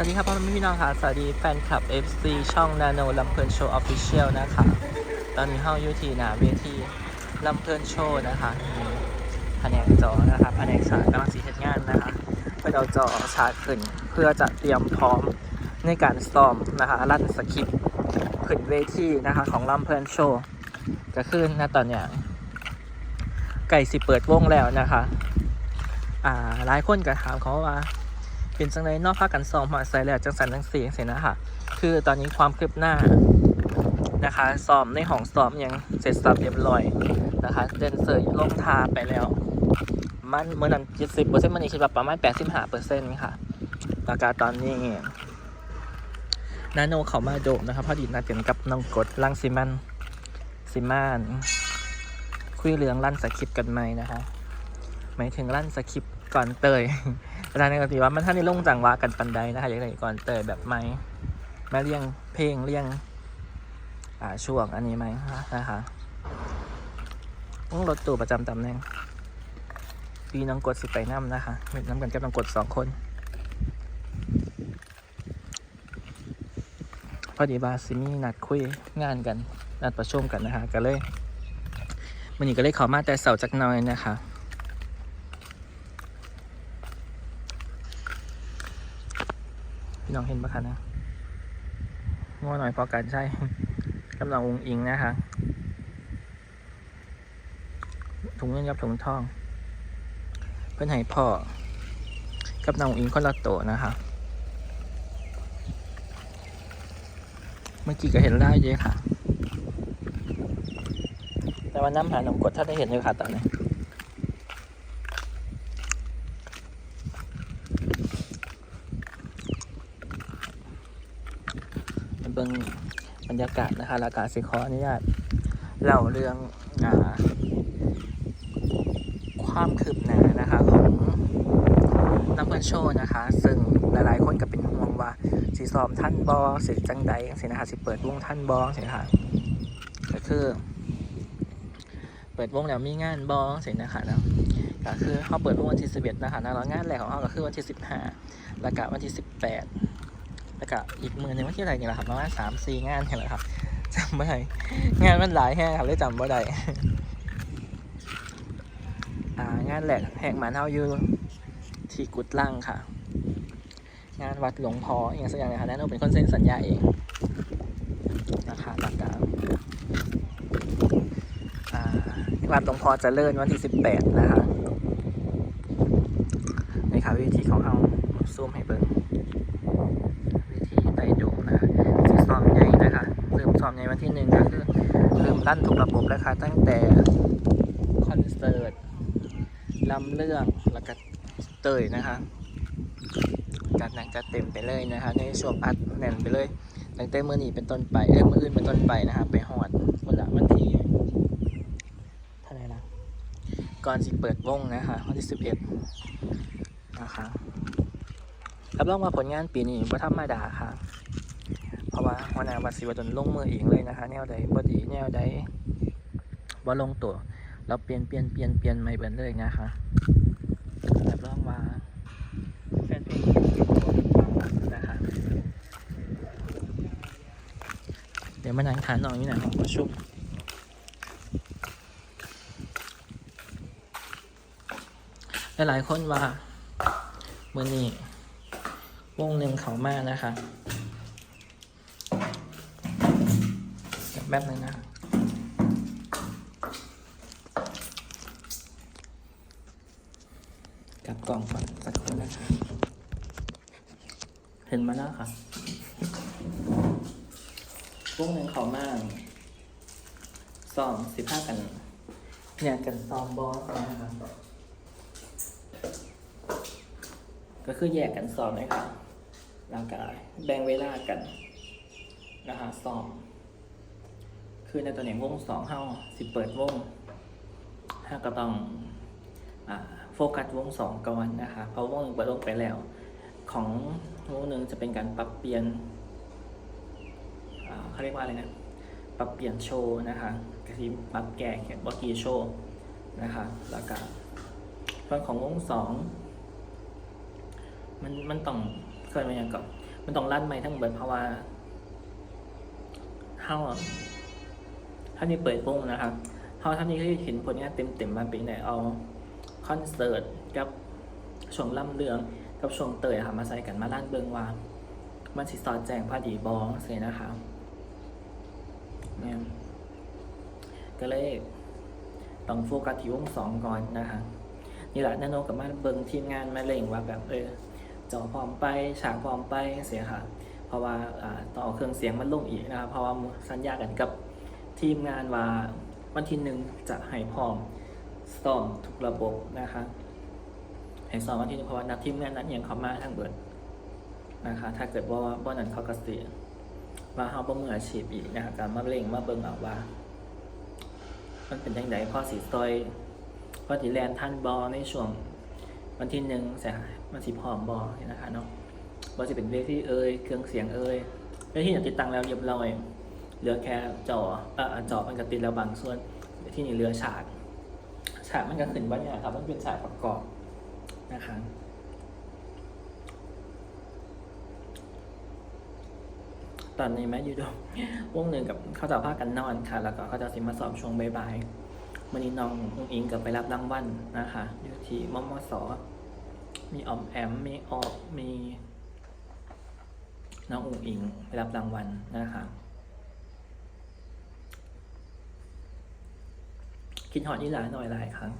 สวัสดีครับพ่อแม่พี่น้องค่ะ สวัสดีแฟนคลับ FC ช่องนาโนลำเพลินโชว์ออฟฟิเชียลนะคะ ตอนนี้เฮาอยู่ที่หนาเวทีลำเพลินโชว์นะคะมีแผนกจอนะคะแผนกฉากกำลังสีเฮ็ดงานนะคะเพื่อเอาจอฉากขึ้น เพื่อจะเตรียมพร้อมในการซ้อมนะคะลั่นสคริปต์ขึ้นเวทีนะคะของลำเพลินโชว์ก็คือณตอนเนี้ยไก่สิเปิดวงแล้วนะคะ อ่าหลายคนก็ถามเขาว่า เป็นจังไรนอกภาคกันซอมมาใส่แล้วจังสันจังเสีจังสีนะคะคือตอนนี้ความคืบหน้านะคะซ้อมในห้องซ้อมยังเสร็จสับเรียบร้อยนะคะเดนเซอร์ลงทาไปแล้ว มันเมื่อนั้นเจ็ดสิบเปอร์เซ็นต์มันนี่คิดว่าประมาณแปดสิบห้าเปอร์เซ็นต์ค่ะแล้วก็ตอนนี้นาโนเขามาโดมนะคะพอดีนัดกันกับน้องกดลังซิมันซิมานคุยเรื่องลั่นสคริปต์กันไหมนะคะหมายถึงลั่นสคริปต์ก่อนเตย อาจารย์ในกติว่ามันท่านได้ลงจังหวะกันปันใดนะคะอย่างไรก่อนเตยแบบไหมมาเรียงเพลงเรียง อ่าช่วงอันนี้ไหมนะคะวงรถตู้ประจำตำแหน่งปีน้องกดสิไปน้ำนะคะเป็นน้ำกันกับน้องกดสองคน พอดีบาซิมีนัดคุยงานกัน นัดประชุมกันนะคะก็เลยมันนี้ก็เลยขอมาแต่เสาร์จักหน้อยนะคะ พี่น้อง เห็นปะคะนะง่วหน่อยพอกันใช่กำลังองอิงนะคะถุงเงินกับถุงทอง เพื่อนให้พ่อ กับน้องอิงคนละโตะนะคะ เมื่อกี้ก็เห็นได้เยอะค่ะ แต่ว่าน้ำหาหนมกดถ้าได้เห็นอยู่ค่ะตอนนี้ เป็นเบิ่งบรรยากาศนะคะแล้วการสิขออนุญาตเล่าเรื่องอความคืบหน้านะคะของนักเพื่อนโชว์นะคะ ซึ่งหลายๆคนก็เป็นห่วงว่าสิสอบท่านบอสิจังใดสินะคะสิเปิดวงท่านบอสินะคะก็คือ เปิดวงแล้วมีงานบอสินะคะเนาะก็คือเขาเปิดวงวันที่11นะคะแล้วงานแรกของเขาก็คือวันที่15แล้วก็วันที่18แปด ล้วก็อีกมือหนึงวันที่อะไรนี่แหละครับประมาณสามสี่งานนี่แหละครับจำไม่ได้งานมันหลายแห่ครับเลยจำไม่ได้งานแหลกแห่งหมันเฮาอยู่ที่กุดลังค่ะ งานวัดหลวงพ่ออย่างสักอย่างนะคะนั่นเป็นคนเซ็นสัญญาเองนะคะหลักการอ่าวัดหลวงพ่อจะเลิ่อนวันที่สิบแปดนะคะนี่ค่ะวิธีของเอาซูมให้เบิ่ง วิธีไต่โดมนะคะจะซ้อมใหญ่นะคะเริ่มซ้อม ใหญ่วันที่หนึ่งก็คือเริ่มลั่นทุกระบบแล้วค่ะ ตั้งแต่คอนเสิร์ตลำเรื่องแล้วก็เตยนะคะจัดหนักจัดเต็มไปเลยนะคะในช่วงอัดแน่นไปเลยตั้งแต่เมื่อนี้เป็นต้นไปเอ้ยเมื่ออื่นเป็นต้นไปนะคะไปหอดวันละวันที่เท่าไหร่นะก่อนสิเปิดวงนะคะวันที่สิบเอ็ดนะคะรับรองว่าผลงานปีนี้บ่ธรรมดาค่ะ ราะว่าหัวหน้าวัดศิวดลลงมือเองเลยนะคะ แนวใดบ่ดีแนวใดบ่ลงตัวเราเปลี่ยนเปลี่ยนเปลี่ยนเปลี่ยนใหม่เบิดเลยนะคะรับรองว่าแฟนเพลงนะคะเดี๋ยวมานั่งทานน้องอยู่ไหนห้องประชุมหลายๆคนว่าเมื่อนี้วงหนึ่งเขามากนะคะเดี๋ยว แป๊บนึงนะ กลับกล่องก่อนสักครู่นะคะเห็นมาแล้วค่ะวงหนึ่งเขามากสองสิบห้ากัน เนี่ยกันซ้อมบอสนะครับ ก็คือแยกกันสอบนะครับแล้วก็แบ่งเวลากัน นะคะสอบ คือในตัวนี้วงสองเฮาสิเปิดวงห้าก็ต้องอโฟกัสวงสองก่อนนะคะเพราะวงหนึ่งเปิดวงไปแล้ว ของวงหนึ่งจะเป็นการปรับเปลี่ยนเขาเรียกว่าอะไรนะปรับเปลี่ยนโชว์นะคะก็คือปรับแก้แค่บอกี้โชว์นะคะแล้วก็ส่วนของวงสองมันมันต้องเคยมาอย่างก่อนมันต้องลั่นใหม่ทั้งเบิดเพราะว่าเฮา อะท่านี้เปิดวงนะครับเฮาท่านนี้ที่เห็นผลงานเต็มๆมาเป็นไหนเอาคอนเสิร์ตกับช่วงล่ำเรืองกับช่วงเตยค่ะมาใส่กันมาลั่นเบิงว่า มันสิสอดแจงพอดีบองเสียนะครับเนี่ยก็เลยต้องโฟกัสที่วงสองก่อนนะคะนี่แหละนาโนกับมาเบิงทีมงานมาเล่งว่าแบบเออจอพร้อมไปฉากพร้อมไปเสียค่ะเพราะว่าอ่อเอาเครื่องเสียงมันลงอีกนะครับเพราะว่าสัญญากันกับ ทีมงานว่าวันที่หนึ่งจะให้พร้อมซ่อมทุกระบบนะคะให้ซ่อมวันที่หนึ่งเพราะว่านัดทีมงานนัดอย่างเขามาทั้งเบิดนะคะ ถ้าเกิดว่าบ่นั้นเขาก็เสียว่าเขาบ่มืออาชีพอีกนะคะการมาเล่งมาเบิ่งเอาว่า มันเป็นยังไงข้อสีซอยข้อสีแลนท่านบอในช่วงวันที่หนึ่งแสมันสีพร้อมบอนะคะเนาะว่าจะเป็นเวทีเอ่ยเครื่องเสียงเอ่ยเวทีเนี่ยติดตั้งแล้วเรียบร้อย เหลือแค่จอเอ่อจอมันก็ติดแล้วบางส่วนที่นี่เหลือฉาก ฉากมันก็ขึ้นว่าเนี่ยครับ มันเป็นฉากประกอบนะคะตอนนี้แม่อยู่ดมวงหนึ่งกับเขาจะพากันนอนค่ะ แล้วก็เขาจะสิมาสอบช่วงบ่ายๆวันนี้น้องอุ้งอิงกับไปรับรางวัลนะคะอยู่ที่มมสมีออมแอม มีออกมีน้องอุ๋งอิงไปรับรางวัลนะคะ คิดหอดยี่หลายหน่อยหลายครั้ง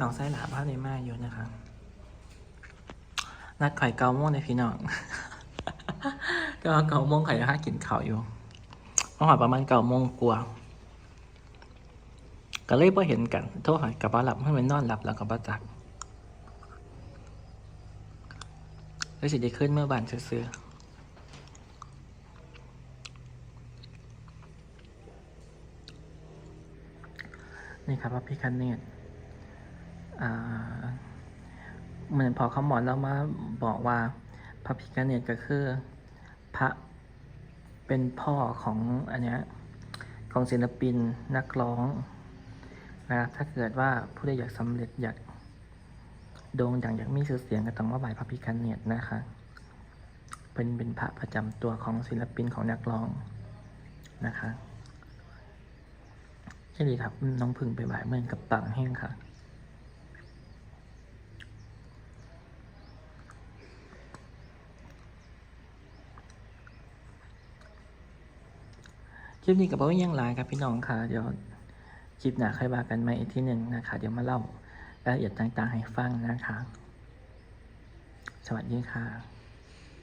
น้องไส้หลาบ้านในมาอยู่นะคะนัดไข่เกาโม่วงในพี่น้อง ก็เกาโมงไข่อยจะหากินข้าวอยู่เมื่อวาประมาณเกาโมงกว่าก็เลยพอเห็นกัน โทรหากับบ้าหลับให้มันนอนหลับแล้วกับบ้าจัก แล้วสิได้ขึ้นเมื่อบานซื้อนี่ครับว่าพี่คันเนตเหมือนพอเขาหมอนเรามาบอกว่าพระพิฆเนตก็คือพระเป็นพ่อของอันเนี้ยของศิลปินนักร้องนะถ้าเกิดว่าผู้ใดอยากสำเร็จอยาก โด่งดังอยากมีชื่อเสียงก็ต้องมาไหว้พระพิฆเนตนะคะ เป็นเป็นพระประจำตัวของศิลปินของนักร้องนะคะใช่ดีครับน้องพึ่งไปไหว้เมือนกับปังแห้งค่ะ คลิปนี้กับว่ายังหลายครับพี่น้องค่ะ เดี๋ยวคลิปหน้าค่อยว่ากันใหม่อีกที่หนึ่งนะคะ เดี๋ยวมาเล่า รายละเอียดต่างๆให้ฟังนะคะ สวัสดีค่ะ